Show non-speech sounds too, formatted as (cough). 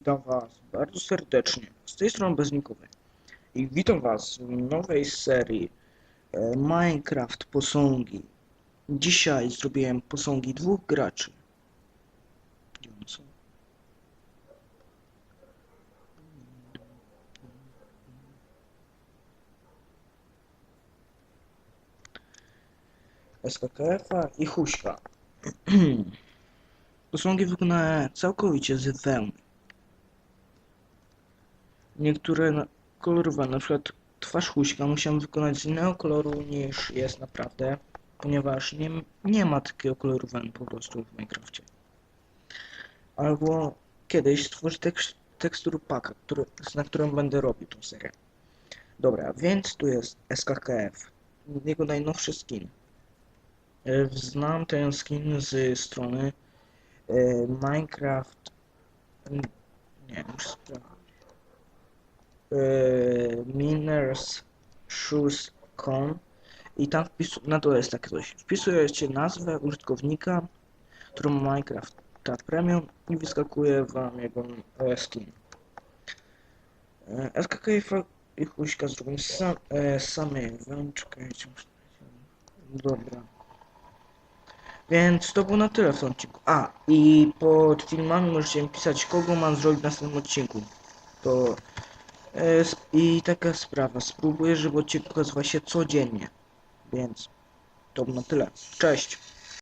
Witam Was bardzo serdecznie. Z tej strony Beznikowy. I witam Was w nowej serii e, Minecraft Posągi. Dzisiaj zrobiłem posągi dwóch graczy. SKKF-a i Huśka. (clears throat) Posągi wykonałem całkowicie z wełny. Niektóre kolorowe, na przykład twarz Huśka musiałem wykonać z innego koloru niż jest naprawdę, ponieważ nie, nie ma takiego koloru po prostu w Minecrafcie. Albo kiedyś stworzę tekst, tekstur paka, który, na którym będę robił tą serię. Dobra, więc tu jest SKKF, jego najnowszy skin. E, Znam ten skin z strony e, Minecraft. Nie, muszę sprawdzić. E, Miners Shoes.com i tam wpisu, na dole jest takie coś. Wpisujecie nazwę użytkownika, którą Minecraft ta premium i wyskakuje wam jego e, skin. E, SKKF i chuśka zrobią sam, e, same wam, czekajcie, muszę... Dobra. Więc to było na tyle w tym odcinku. A, i pod filmami możecie pisać, kogo mam zrobić w następnym odcinku. To... E, I taka sprawa, spróbuję, żeby odcinek ukazywał się codziennie. Więc to na tyle. Cześć!